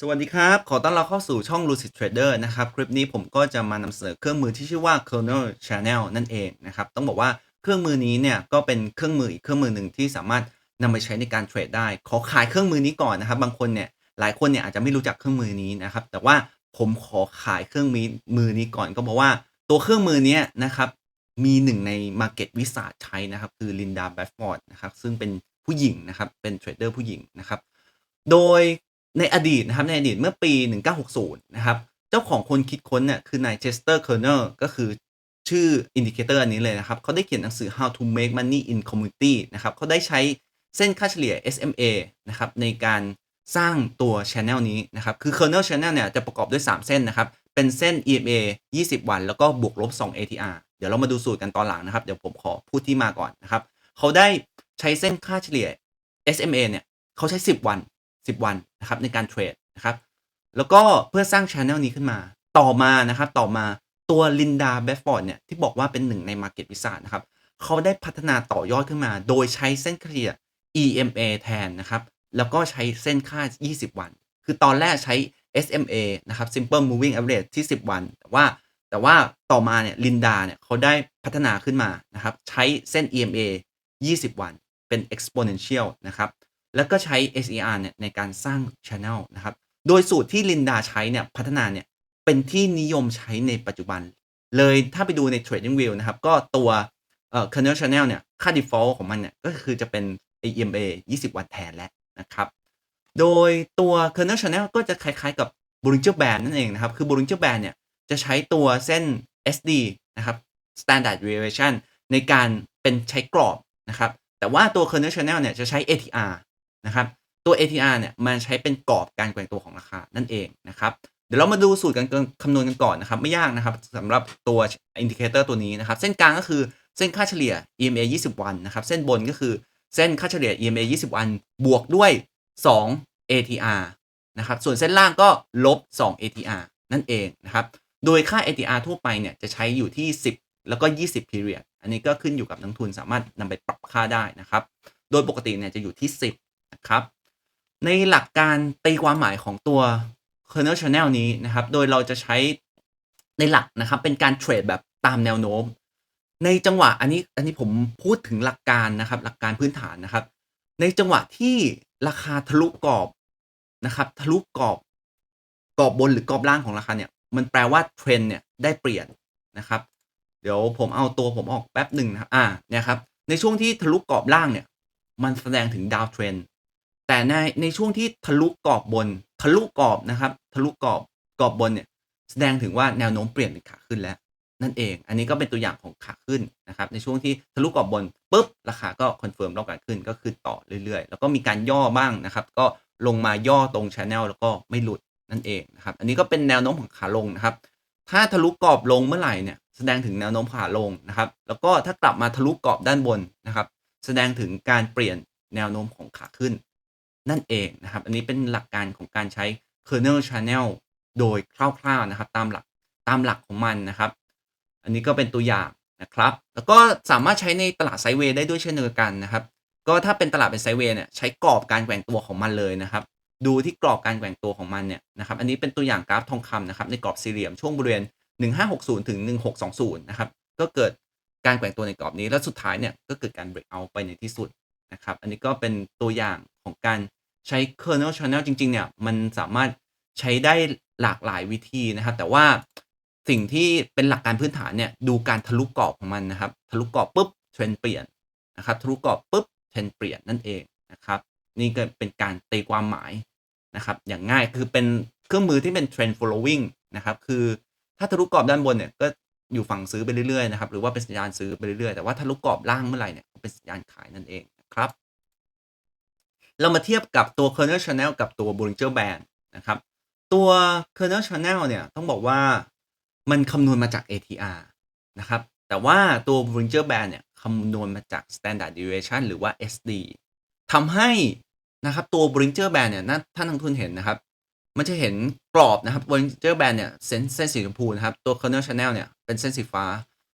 สวัสดีครับ ขอต้อนรับเข้าสู่ช่อง Lucid Trader นะครับ คลิปนี้ผมก็จะมานำเสนอเครื่องมือที่ชื่อว่า Kernel Channel นั่นเองนะครับ ต้องบอกว่าเครื่องมือนี้เนี่ยก็เป็นเครื่องมืออีกเครื่องมือหนึ่งที่สามารถนำไปใช้ในการเทรดได้ ขอขายเครื่องมือนี้ก่อนนะครับ บางคนเนี่ยหลายคนเนี่ยอาจจะไม่รู้จักเครื่องมือนี้นะครับ แต่ว่าผมขอขายเครื่องมือมือนี้ก่อนก็เพราะว่าตัวเครื่องมือนี้นะครับมีหนึ่งใน Market วิสาใช้นะครับคือลินดาแบฟฟอร์ดนะครับซึ่งเป็นผู้หญิงนะครับเป็นเทรดเดอร์ผู้หญิงนะครับโดย ในอดีตนะครับในอดีตเมื่อปี 1960 นะครับ เจ้าของคนคิดค้นเนี่ยคือนายเชสเตอร์ เคอร์เนอร์ก็คือชื่ออินดิเคเตอร์อันนี้เลยนะครับ เขาได้เขียนหนังสือ How to Make Money in Community นะครับ เขาได้ใช้เส้นค่าเฉลี่ย SMA นะครับ ในการสร้างตัว Channel นี้นะครับ คือ Kernel Channel เนี่ยจะประกอบด้วย 3 เส้นนะครับ เป็นเส้น EMA 20 วัน แล้วก็บวกลบ 2 ATR เดี๋ยวเรามาดูสูตรกันตอนหลังนะครับ เดี๋ยวผมขอพูดที่มาก่อนนะครับ เขาได้ใช้เส้นค่าเฉลี่ย SMA เนี่ย เขาใช้ 10 วัน 10 วันนะครับในการเทรดนะครับแล้วก็เพื่อสร้าง Channel นี้ขึ้นมา ต่อมานะครับต่อมาตัวลินดาเบฟฟอร์ดเนี่ยที่บอกว่าเป็นหนึ่งใน Market วิสานะครับเขาได้พัฒนาต่อยอดขึ้นมา โดยใช้เส้นเฉลี่ย EMA แทนนะครับแล้วก็ใช้เส้นค่า 20 วัน คือตอนแรกใช้ SMA นะครับ Simple Moving Average ที่ 10 วัน แต่ว่าแต่ว่าต่อมาเนี่ยลินดาเนี่ยเขาได้พัฒนาขึ้นมานะครับ ใช้เส้น EMA 20 วัน เป็น exponential นะครับ แล้วก็ใช้ SER เนี่ยในการสร้าง Channel นะครับ โดยสูตรที่ลินดาใช้เนี่ยพัฒนาเนี่ยเป็นที่นิยมใช้ในปัจจุบัน เลยถ้าไปดูใน Trading View นะครับ ก็ตัวเอ่อ Kernel Channel เนี่ยค่า default ของมันเนี่ยก็คือจะเป็น EMA 20 วันแทนแล้วนะครับ โดยตัว Kernel Channel ก็จะคล้ายๆกับ Bollinger Band นั่นเองนะครับ คือ Bollinger Band เนี่ยจะใช้ตัวเส้น SD นะครับ Standard Deviation ในการเป็นใช้กรอบนะครับ แต่ว่าตัว Kernel Channel เนี่ยจะใช้ ATR นะครับตัว ATR เนี่ยมันใช้เป็นกรอบการแกว่งตัวของราคานั่นเองนะครับเดี๋ยวเรามาดูสูตรการคำนวณกันก่อนนะครับ ไม่ยากนะครับสำหรับตัวอินดิเคเตอร์ตัวนี้นะครับ เส้นกลางก็คือเส้นค่าเฉลี่ย EMA 20 วันนะครับ เส้นบนก็คือเส้นค่าเฉลี่ย EMA 20 วัน บวกด้วย 2 ATR นะครับ ส่วนเส้นล่างก็ลบ 2 ATR นั่นเองนะครับ โดยค่า ATR ทั่วไปเนี่ยจะใช้อยู่ที่ 10 แล้วก็ 20 period อันนี้ก็ขึ้นอยู่กับนักทุนสามารถนำไปปรับค่าได้นะครับ โดยปกติเนี่ยจะอยู่ที่ 10 ครับ ในหลักการตีความหมายของตัว kernel channel นี้นะครับ โดยเราจะใช้ในหลักนะครับ เป็นการเทรดแบบตามแนวโน้ม ในจังหวะอันนี้อันนี้ผมพูดถึงหลักการนะครับ หลักการพื้นฐานนะครับ ในจังหวะที่ราคาทะลุกรอบนะครับทะลุกรอบกรอบบนหรือกรอบล่างของราคาเนี่ย มันแปลว่าเทรนเนี่ยได้เปลี่ยนนะครับ เดี๋ยวผมเอาตัวผมออกแป๊บหนึ่งนะครับอ่าเนี่ยครับในช่วงที่ทะลุกรอบล่างเนี่ย มันแสดงถึงดาวเทรน แต่ในในช่วงที่ทะลุกรอบบน ทะลุกรอบนะครับ ทะลุกรอบกรอบบนเนี่ยแสดงถึงว่าแนวโน้มเปลี่ยนเป็นขาขึ้นแล้ว นั่นเอง อันนี้ก็เป็นตัวอย่างของขาขึ้นนะครับ ในช่วงที่ทะลุกรอบบนปุ๊บราคาก็คอนเฟิร์มรอบการขึ้นก็ขึ้นต่อเรื่อยๆ แล้วก็มีการย่อบ้างนะครับ ก็ลงมาย่อตรงชแนลแล้วก็ไม่หลุดนั่นเองนะครับ อันนี้ก็เป็นแนวโน้มของขาลงนะครับ ถ้าทะลุกรอบลงเมื่อไหร่เนี่ยแสดงถึงแนวโน้มขาลงนะครับ แล้วก็ถ้ากลับมาทะลุกรอบด้านบนนะครับ แสดงถึงการเปลี่ยนแนวโน้มของขาขึ้น นั่นเองนะครับ อันนี้เป็นหลักการของการใช้ kernel channel โดยคร่าวๆนะครับ ตามหลักตามหลักของมันนะครับ อันนี้ก็เป็นตัวอย่างนะครับ แล้วก็สามารถใช้ในตลาดไซเวย์ได้ด้วยเช่นเดียวกันนะครับ ก็ถ้าเป็นตลาดเป็นไซเวย์เนี่ยใช้กรอบการแกว่งตัวของมันเลยนะครับ ดูที่กรอบการแกว่งตัวของมันเนี่ยนะครับ อันนี้เป็นตัวอย่างกราฟทองคำนะครับในกรอบสี่เหลี่ยมช่วงบริเวณ 1560 ถึง 1620 นะครับ ก็เกิดการแกว่งตัวในกรอบนี้ แล้วสุดท้ายเนี่ยก็เกิดการ break out ไปในที่สุด นะครับ อันนี้ก็เป็นตัวอย่างของการใช้ kernel channel จริง ๆ เนี่ย มันสามารถใช้ได้หลากหลายวิธีนะครับ แต่ว่าสิ่งที่เป็นหลักการพื้นฐานเนี่ย ดูการทะลุกรอบของมันนะครับ ทะลุกรอบปุ๊บเทรนเปลี่ยนนะครับทะลุกรอบปุ๊บเทรนเปลี่ยนนั่นเองนะครับ นี่ก็เป็นการตีความหมายนะครับ อย่างง่ายคือเป็นเครื่องมือที่เป็น trend following นะครับ คือถ้าทะลุกรอบด้านบนเนี่ยก็อยู่ฝั่งซื้อไปเรื่อยๆนะครับ หรือว่าเป็นสัญญาณซื้อไปเรื่อยๆ แต่ว่าทะลุกรอบล่างเมื่อไหร่เนี่ยเป็นสัญญาณขายนั่นเอง ครับ เรามาเทียบกับตัว kernel channel กับตัว Bollinger Band นะครับ ตัว kernel channel เนี่ยต้องบอกว่ามันคำนวณมาจาก ATR นะครับ แต่ว่าตัว Bollinger Band เนี่ยคำนวณมาจาก Standard Deviation หรือว่า SD ทำให้นะครับตัว Bollinger Band เนี่ยถ้านักทุนเห็นนะครับ มันจะเห็นกรอบนะครับ Bollinger Band เนี่ยเส้นเส้นสีชมพูนะครับ ตัว Kernel Channel เนี่ยเป็นเส้นสีฟ้า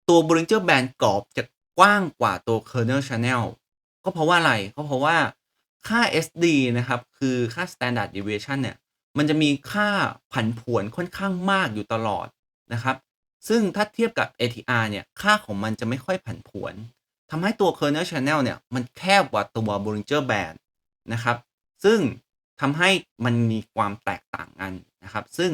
ตัว Bollinger Band กรอบจะกว้างกว่าตัว Kernel Channel ก็เพราะว่าอะไรก็เพราะว่าค่า SD นะครับ คือค่า Standard Deviation เนี่ย มันจะมีค่าผันผวนค่อนข้างมากอยู่ตลอดนะครับ ซึ่งถ้าเทียบกับ ATR เนี่ย ค่าของมันจะไม่ค่อยผันผวนทำให้ตัว Kernel Channel เนี่ย มันแคบกว่าตัว Bollinger Band นะครับ ซึ่งทำให้มันมีความแตกต่างกันนะครับ ซึ่ง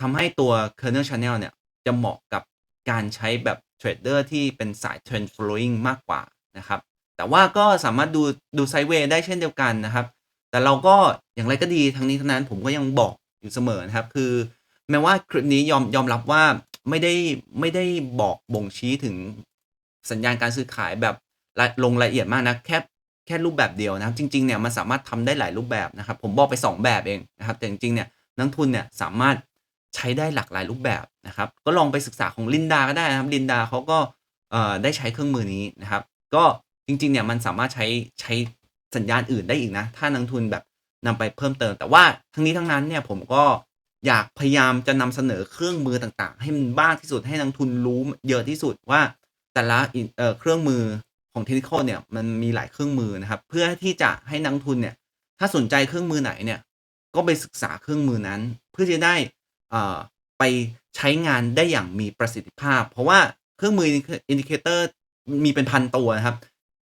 ทำให้ตัว Kernel Channel เนี่ย จะเหมาะกับการใช้แบบเทรดเดอร์ที่เป็นสาย Trend Following มากกว่านะครับ แต่ว่าก็สามารถดูดูไซเวย์ได้เช่นเดียวกันนะครับ แต่เราก็อย่างไรก็ดีทั้งนี้ทั้งนั้นผมก็ยังบอกอยู่เสมอนะครับ คือ แม้ว่าคลิปนี้ยอมยอมรับว่าไม่ได้ไม่ได้บอกบ่งชี้ถึงสัญญาณการซื้อขายแบบลงรายละเอียดมากนะแค่แค่รูปแบบเดียวนะครับจริงๆเนี่ยมันสามารถทำได้หลายรูปแบบนะครับ ผมบอกไป 2 แบบเองนะครับ แต่จริงๆเนี่ยนักทุนเนี่ยสามารถใช้ได้หลากหลายรูปแบบนะครับ ก็ลองไปศึกษาของลินดาก็ได้นะครับลินดาเขาก็เอ่อได้ใช้เครื่องมือนี้นะครับ ก็ จริง ๆ เนี่ยมันสามารถใช้ใช้สัญญาณอื่นได้อีกนะ ถ้านักทุนแบบนำไปเพิ่มเติม แต่ว่าทั้งนี้ทั้งนั้นเนี่ยผมก็อยากพยายามจะนำเสนอเครื่องมือต่างๆ ให้มันบ้างที่สุดให้นักทุนรู้เยอะที่สุดว่าแต่ละเเครื่องมือของเทคนิคเนี่ยมันมีหลายเครื่องมือนะครับ เพื่อที่จะให้นักทุนเนี่ยถ้าสนใจเครื่องมือไหนเนี่ยก็ไปศึกษาเครื่องมือนั้น เพื่อจะได้เอ่อไปใช้งานได้อย่างมีประสิทธิภาพ เพราะว่าเครื่องมืออินดิเคเตอร์มีเป็นพันตัวนะครับ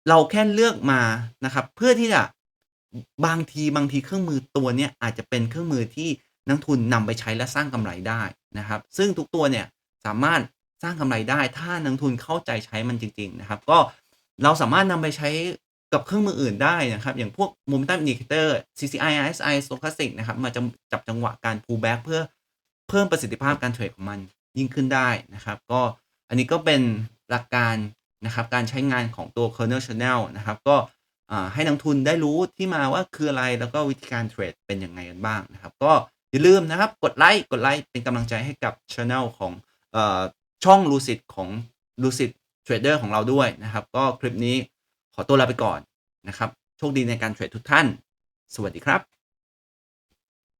เราแค่เลือกมานะครับ เพื่อที่จะบางทีบางทีเครื่องมือตัวเนี้ยอาจจะเป็นเครื่องมือที่นักทุนนำไปใช้และสร้างกำไรได้นะครับ ซึ่งทุกตัวเนี่ยสามารถสร้างกำไรได้ ถ้านักทุนเข้าใจใช้มันจริง ๆ นะครับ ก็เราสามารถนำไปใช้กับเครื่องมืออื่นได้นะครับ อย่างพวก Momentum Indicator CCI RSI Stochastic นะครับ มาจะจับจังหวะการ pullback เพื่อเพิ่มประสิทธิภาพการเทรดของมันยิ่งขึ้นได้นะครับ ก็อันนี้ก็เป็นหลักการ นะครับการใช้งานของตัว Kernel Channel นะครับ ก็ให้นักทุนได้รู้ที่มาว่าคืออะไรแล้วก็วิธีการเทรดเป็นยังไงกันบ้างนะครับ ก็อย่าลืมนะครับกดไลค์กดไลค์เป็นกำลังใจให้กับ Channel ของเอ่อช่อง Lucid ของ Lucid Trader ของเราด้วยนะครับ ก็คลิปนี้ขอตัวลาไปก่อนนะครับ โชคดีในการเทรดทุกท่าน สวัสดีครับ